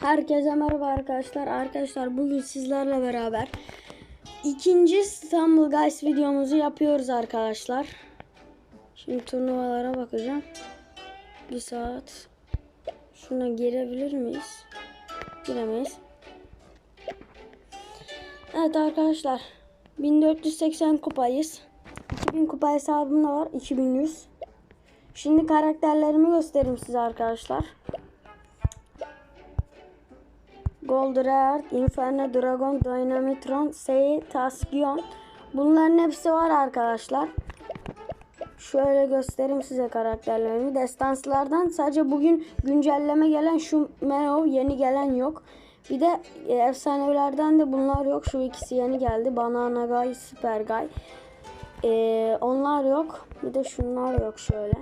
Herkese merhaba arkadaşlar. Arkadaşlar bugün sizlerle beraber ikinci İstanbul Guys videomuzu yapıyoruz arkadaşlar. Şimdi turnuvalara bakacağım. Bir saat. Şuna girebilir miyiz? Giremeyiz. Evet arkadaşlar. 1480 kupayız. 2000 kupa hesabım da var. 2100. Şimdi karakterlerimi göstereyim size arkadaşlar. Gold Inferno Dragon, Dynamitron, Sei, Tasgion. Bunların hepsi var arkadaşlar. Şöyle göstereyim size karakterlerimi. Destanslardan sadece bugün güncelleme gelen şu Meo yeni gelen yok. Bir de e, efsanelerden de bunlar yok. Şu ikisi yeni geldi. Banana Guy, Super Guy. E, onlar yok. Bir de şunlar yok şöyle.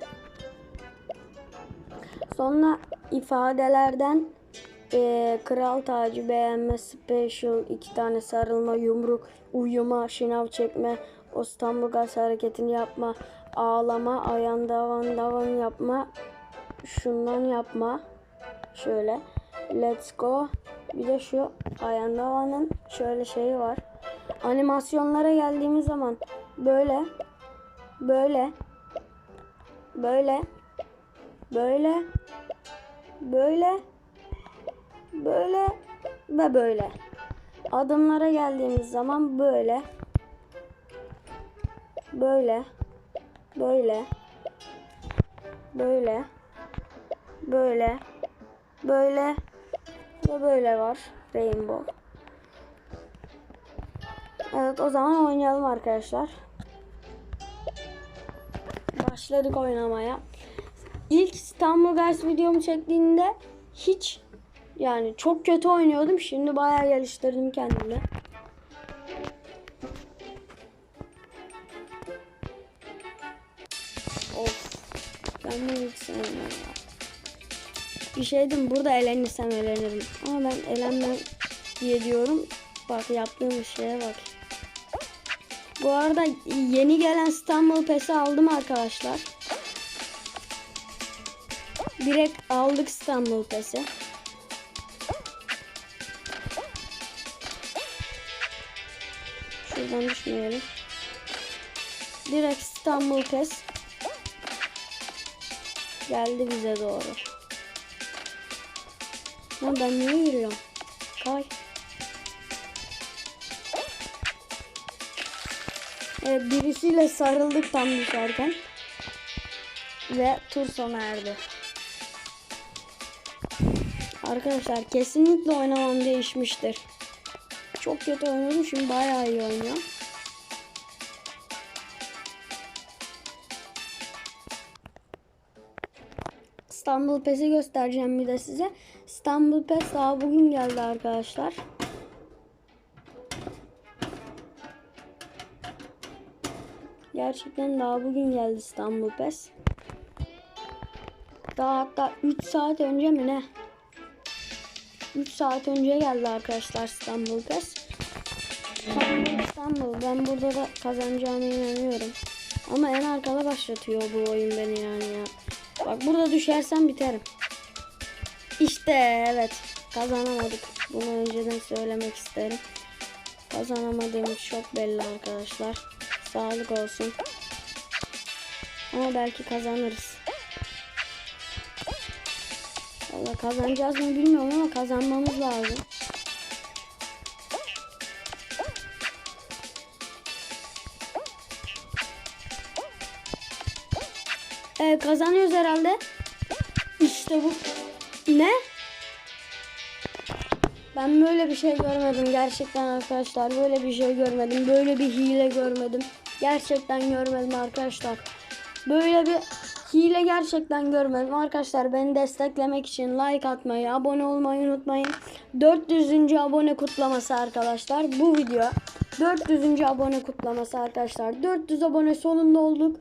Sonra ifadelerden e, kral tacı beğenme special iki tane sarılma yumruk uyuma şınav çekme İstanbul gaz hareketini yapma ağlama ayağın davan davan yapma şundan yapma şöyle let's go. Bir de şu ayağın davanın şöyle şeyi var. Animasyonlara geldiğimiz zaman böyle böyle böyle böyle böyle böyle ve böyle. Adımlara geldiğimiz zaman böyle böyle böyle böyle böyle böyle ve böyle var rainbow. Evet o zaman oynayalım arkadaşlar. Başladık oynamaya. İlk İstanbul Guys videomu çektiğinde hiç yani çok kötü oynuyordum. Şimdi bayağı geliştirdim kendimi. Of. Ben bunu hiç sevmiyorum. Bir şey diyeyim burada elenirsem elenirim. Ama ben elenmem diye diyorum. Bak yaptığım şeye bak. Bu arada yeni gelen İstanbul PES'i aldım arkadaşlar. Direkt aldık İstanbul PES'i. Şuradan düşmeyelim. Direkt İstanbul PES geldi bize doğru. Lan ben niye yürüyorum? Kay. Evet, birisiyle sarıldık tam düşerken. Ve tur sona erdi. Arkadaşlar kesinlikle oynamam değişmiştir. Çok kötü oynadım şimdi bayağı iyi oynuyorum. İstanbul PES'i göstereceğim bir de size. İstanbul PES daha bugün geldi arkadaşlar. Gerçekten daha bugün geldi İstanbul PES. Daha hatta 3 saat önce mi ne? 3 saat önce geldi arkadaşlar İstanbul PES. İstanbul. Ben burada da kazanacağına inanıyorum. Ama en arkada başlatıyor bu oyun beni yani ya. Bak burada düşersem biterim. İşte evet kazanamadık. Bunu önceden söylemek isterim. Kazanamadığımız çok belli arkadaşlar. Sağlık olsun. Ama belki kazanırız. Valla kazanacağız mı bilmiyorum ama kazanmamız lazım. Evet kazanıyoruz herhalde. İşte bu. Ne? Ben böyle bir şey görmedim gerçekten arkadaşlar. Böyle bir şey görmedim. Böyle bir hile görmedim. Gerçekten görmedim arkadaşlar. Böyle bir hile gerçekten görmedim. Arkadaşlar beni desteklemek için like atmayı, abone olmayı unutmayın. 400. abone kutlaması arkadaşlar. Bu video 400. abone kutlaması arkadaşlar. 400 abone sonunda olduk.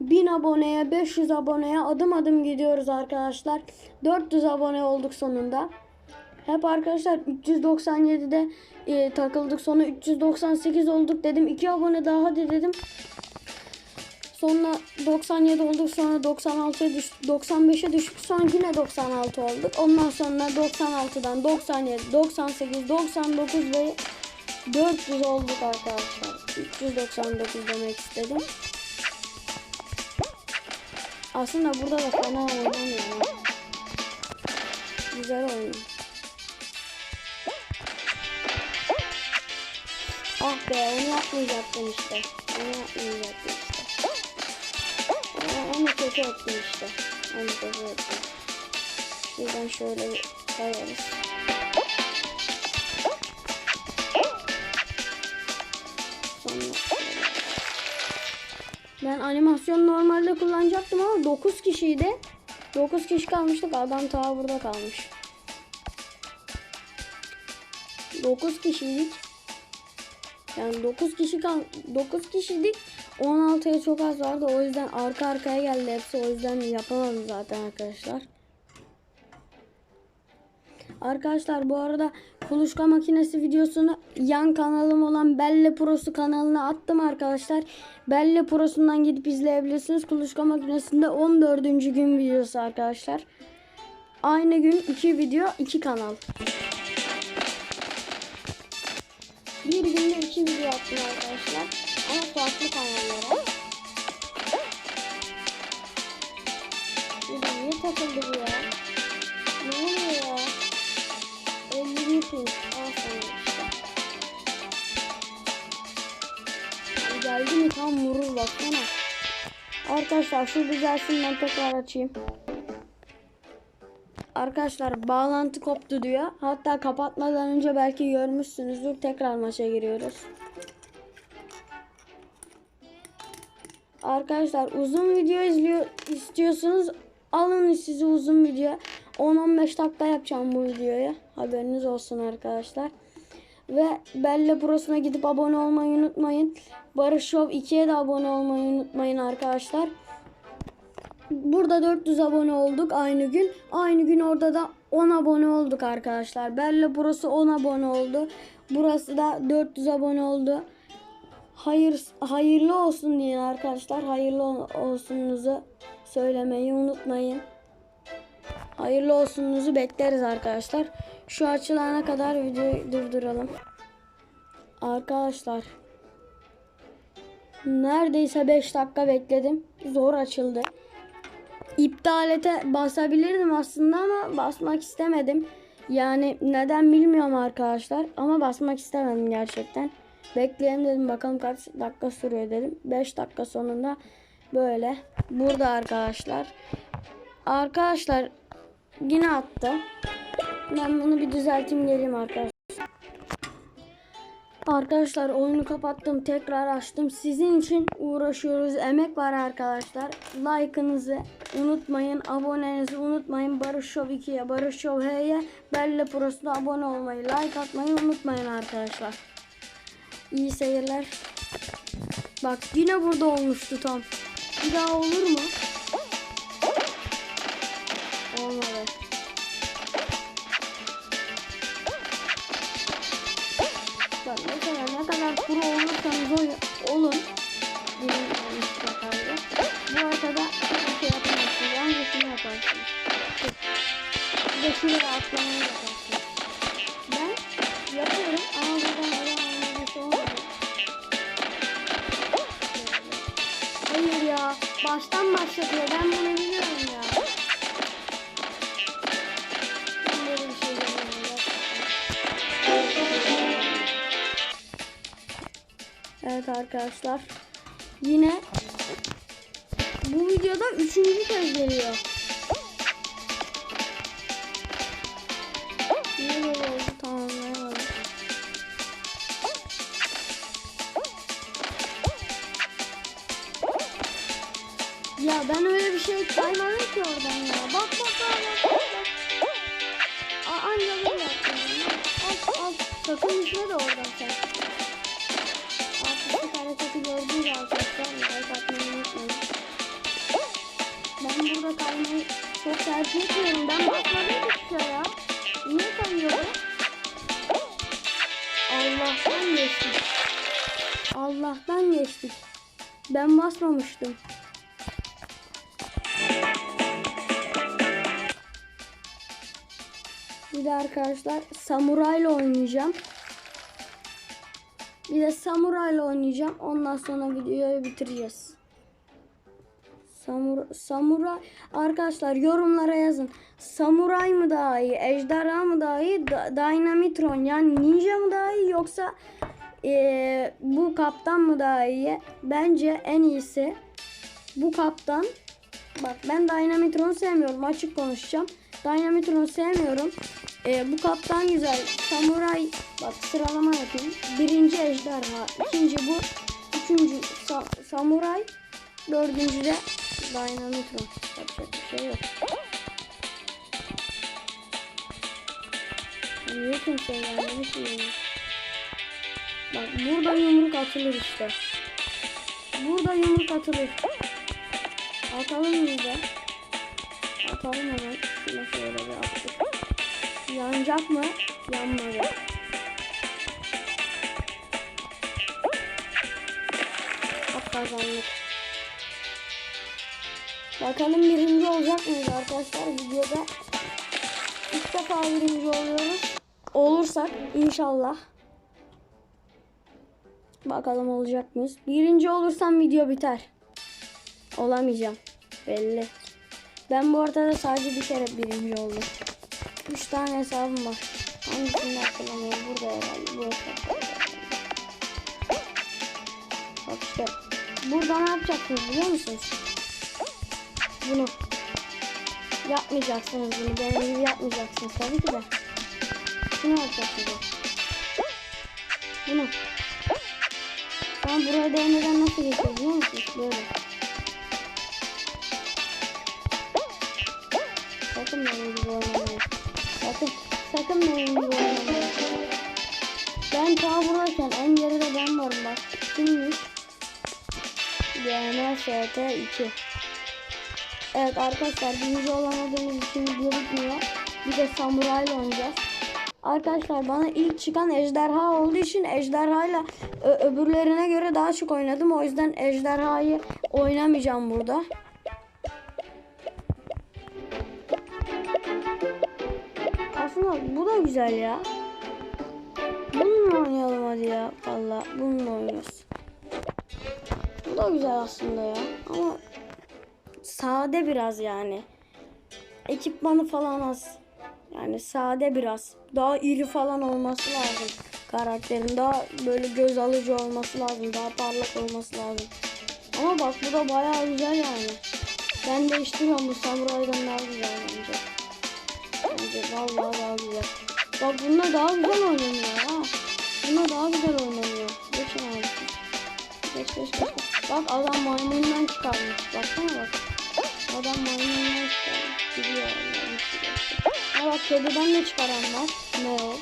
1000 aboneye, 500 aboneye adım adım gidiyoruz arkadaşlar. 400 abone olduk sonunda. Hep arkadaşlar 397'de e, takıldık sonra 398 olduk dedim. 2 abone daha hadi dedim. Sonra 97 olduk. Sonra 96'ya düştük. 95'e düştük. Sonra yine 96 olduk. Ondan sonra 96'dan 97, 98, 99 ve 400 olduk arkadaşlar. 399 demek istedim. Aslında burada da fena oynamıyor. ya. Güzel oynuyor. Ah be onu yapmayacaktım işte. Onu yapmayacaktım kötü ettim işte. Onu kötü ettim. Şuradan şöyle şöyle. Ben animasyon normalde kullanacaktım ama 9 kişiydi. 9 kişi kalmıştık. Adam ta burada kalmış. 9 kişiydik. Yani 9 kişi kal 9 kişiydik. 16'ya çok az vardı. O yüzden arka arkaya geldi hepsi. O yüzden yapamadım zaten arkadaşlar. Arkadaşlar bu arada kuluçka makinesi videosunu yan kanalım olan Belle Pro'su kanalına attım arkadaşlar. Belle Pro'sundan gidip izleyebilirsiniz. Kuluçka makinesinde 14. gün videosu arkadaşlar. Aynı gün 2 video 2 kanal. Bir günde 2 video attım arkadaşlar. Ama farklı kanallara. Bir niye takıldı bu? Ne oluyor ya? 51 pin. Al sana. Arkadaşlar şu düzelsin ben tekrar açayım. Arkadaşlar bağlantı koptu diyor. Hatta kapatmadan önce belki görmüşsünüzdür. Tekrar maça giriyoruz. Arkadaşlar uzun video izliyor istiyorsunuz. Alın size uzun video. 10-15 dakika yapacağım bu videoya. Haberiniz olsun arkadaşlar. Ve Belle Pro'suna gidip abone olmayı unutmayın. Barış Show 2'ye de abone olmayı unutmayın arkadaşlar. Burada 400 abone olduk aynı gün. Aynı gün orada da 10 abone olduk arkadaşlar. Belle burası 10 abone oldu. Burası da 400 abone oldu. Hayır hayırlı olsun diye arkadaşlar. Hayırlı ol- olsunuzu söylemeyi unutmayın. Hayırlı olsunuzu bekleriz arkadaşlar. Şu açılana kadar videoyu durduralım. Arkadaşlar neredeyse 5 dakika bekledim. Zor açıldı. İptal ete basabilirdim aslında ama basmak istemedim. Yani neden bilmiyorum arkadaşlar ama basmak istemedim gerçekten. Bekleyelim dedim bakalım kaç dakika sürüyor dedim. 5 dakika sonunda böyle burada arkadaşlar. Arkadaşlar yine attı. Ben bunu bir düzelteyim geleyim arkadaşlar. Arkadaşlar oyunu kapattım tekrar açtım sizin için uğraşıyoruz emek var arkadaşlar like'ınızı unutmayın abonenizi unutmayın Barış Show 2'ye Barış Show H'ye Belle Pro'suna abone olmayı like atmayı unutmayın arkadaşlar İyi seyirler. Bak yine burada olmuştu tam bir daha olur mu? Olmadı arkadaşlar. Yine bu videoda üçüncü kez geliyor. Ya ben öyle bir şey saymadım ki oradan ya. Bak bak bak bak anca böyle yaptım. ya. Al al. Sakın düşme de oradan sen olduğu. Ben burada kalmayı çok tercih etmiyorum. Ben basmadım ki ya. Niye kalmıyorum? Allah'tan geçtik. Allah'tan geçtik. Ben basmamıştım. Bir de arkadaşlar samurayla oynayacağım. Bir de samurayla oynayacağım. Ondan sonra videoyu bitireceğiz. Samur samuray arkadaşlar yorumlara yazın. Samuray mı daha iyi, ejderha mı daha iyi, Da- Dynamitron yani ninja mı daha iyi yoksa eee, bu kaptan mı daha iyi? Bence en iyisi bu kaptan. Bak ben Dynamitron'u sevmiyorum. Açık konuşacağım. Dynamitron'u sevmiyorum. Ee, bu kaptan güzel. Samuray bak sıralama yapayım. Birinci ejderha. ikinci bu. Üçüncü sa- samuray. Dördüncü de Dynamitron. Yapacak bir şey yok. Niye kimse gelmemiş mi? Bak burada yumruk atılır işte. Burada yumruk atılır. Atalım mı da? Atalım hemen. Şuna şöyle bir attık. Yanacak mı? Yanmadı. Bak kazandık. Bakalım birinci olacak mıyız arkadaşlar videoda? İlk defa birinci oluyoruz. Olursak inşallah. Bakalım olacak mıyız? Birinci olursam video biter. Olamayacağım. Belli. Ben bu arada sadece bir kere birinci oldum. Üç tane hesabım var. Hangisini hatırlamıyorum. Burada herhalde. Bu hesap. Bak işte. Burada ne yapacaksınız biliyor musunuz? Bunu. Yapmayacaksınız bunu. Benim gibi yapmayacaksınız tabii ki de. Şunu yapacaksınız. Bunu. Tamam buraya değmeden nasıl geçiyor biliyor musunuz? Böyle. Sakın benim gibi oynamayın. Sakın, sakın benim gibi. Ben ta buradayken en geride ben varım bak. Kimmiş? DMST 2. Evet arkadaşlar birinci olamadığımız için bitmiyor. Bir de samurayla oynayacağız. Arkadaşlar bana ilk çıkan ejderha olduğu için ejderhayla öbürlerine göre daha çok oynadım. O yüzden ejderhayı oynamayacağım burada. Aslında bu da güzel ya. Bununla oynayalım hadi ya. Valla bununla oynuyoruz. Bu da güzel aslında ya. Ama sade biraz yani. Ekipmanı falan az. Yani sade biraz. Daha iri falan olması lazım. Karakterin daha böyle göz alıcı olması lazım. Daha parlak olması lazım. Ama bak bu da bayağı güzel yani. Ben değiştiriyorum bu samuraydan daha güzel bence. Bence vallahi daha güzel. Bak bununla daha güzel oynanıyor ha. Bununla daha güzel oynanıyor. Geçin abi. Geç geç geç. Bak adam maymundan çıkarmış. Baksana bak. Adam maymundan çıkarmış. Gidiyor. Ha bak kediden de çıkaran var. Ne o?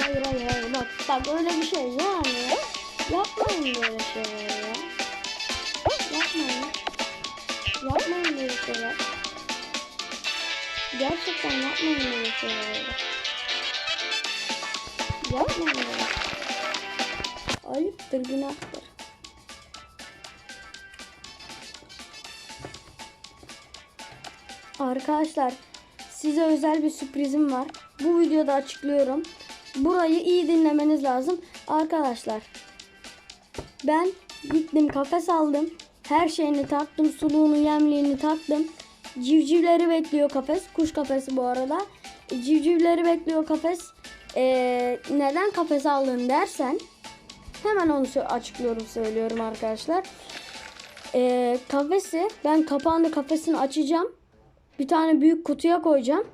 Hayır hayır hayır bak. Bak öyle bir şey yani. Yapmayın böyle şeyler ya. Gerçekten yapmayın böyle şeyler. Yapmayın böyle. Ayıptır, günahtır. Arkadaşlar size özel bir sürprizim var. Bu videoda açıklıyorum. Burayı iyi dinlemeniz lazım. Arkadaşlar ben gittim kafes aldım. Her şeyini taktım. Suluğunu, yemliğini taktım. Civcivleri bekliyor kafes. Kuş kafesi bu arada. Civcivleri bekliyor kafes. Ee, neden kafes aldın dersen hemen onu açıklıyorum söylüyorum arkadaşlar. Ee, kafesi ben kapağını kafesini açacağım. Bir tane büyük kutuya koyacağım.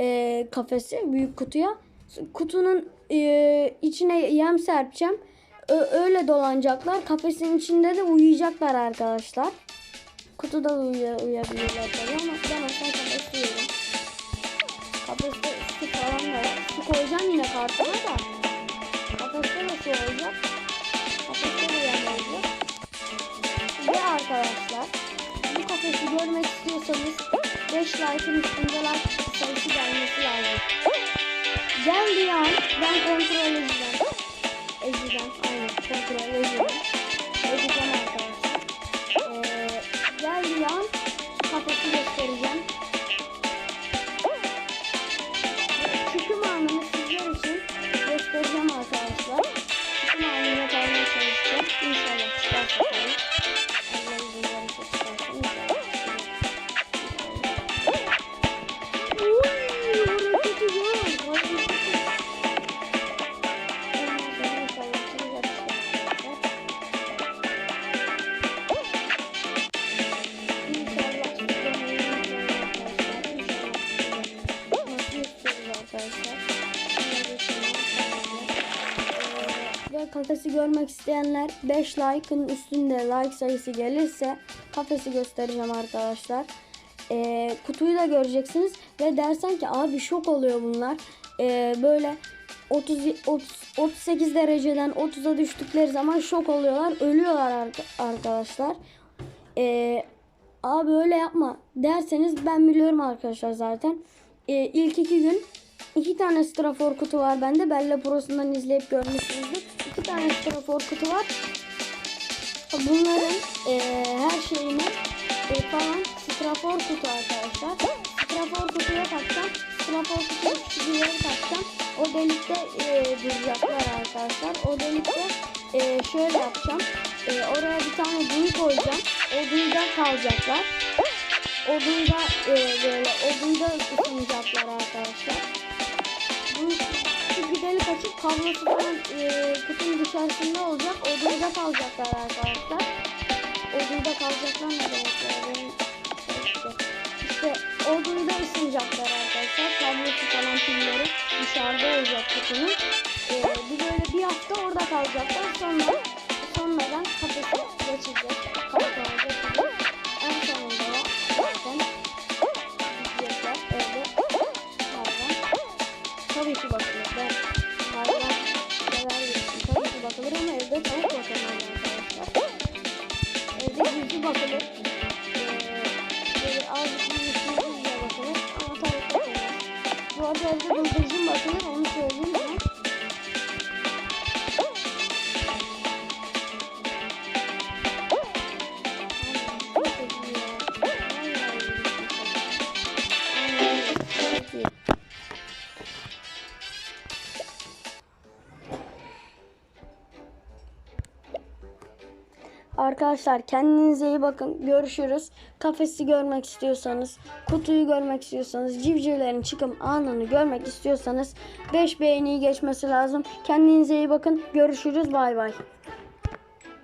Ee, kafesi büyük kutuya. Kutunun e, içine yem serpeceğim. Ö- öyle dolanacaklar. Kafesin içinde de uyuyacaklar arkadaşlar. Kutuda da uyu- uyuyabilirler tabii ama ben olsam kafes uyuyorum. Kafeste su falan var. Su koyacağım yine kartona da. De su olacak. Yem olacak. Ve arkadaşlar bu kafesi görmek istiyorsanız 5 like'ın üstünde like sayısı gelmesi lazım. Geldiği an ben kontrol edeceğim. Edeceğim. Aynen kontrol edeceğim. İsteyenler 5 like'ın üstünde like sayısı gelirse kafesi göstereceğim arkadaşlar. Ee, kutuyu da göreceksiniz ve dersen ki abi şok oluyor bunlar. Ee, böyle 30, 30 38 dereceden 30'a düştükleri zaman şok oluyorlar, ölüyorlar arka- arkadaşlar. Ee, abi öyle yapma derseniz ben biliyorum arkadaşlar zaten. Ee, ilk iki gün iki tane strafor kutu var bende. Bella Pro'sundan izleyip görmüşsünüzdür. İki tane strafor kutu var. Bunların e, her şeyini e, falan strafor kutu arkadaşlar. Strafor kutuya takacağım. Strafor bir yere takacağım. O delikte e, duracaklar arkadaşlar. O delikte e, şöyle yapacağım. E, oraya bir tane duyu koyacağım. O duyuda kalacaklar. O duyuda e, böyle o duyuda ısınacaklar arkadaşlar. Bu şu bir delik açıp kablosu falan e, kutunun dışarısında olacak. O duyuda kalacaklar arkadaşlar. O duyuda kalacaklar ne demek ya? Benim- İşte o duyuda ısınacaklar arkadaşlar. Kablosu falan pilleri dışarıda olacak kutunun. E, bir böyle bir hafta orada kalacaklar. Sonra sonradan kafese geçecek. Kafese geçecek. আসলে Arkadaşlar kendinize iyi bakın. Görüşürüz. Kafesi görmek istiyorsanız, kutuyu görmek istiyorsanız, civcivlerin çıkım anını görmek istiyorsanız 5 beğeniyi geçmesi lazım. Kendinize iyi bakın. Görüşürüz. Bay bay.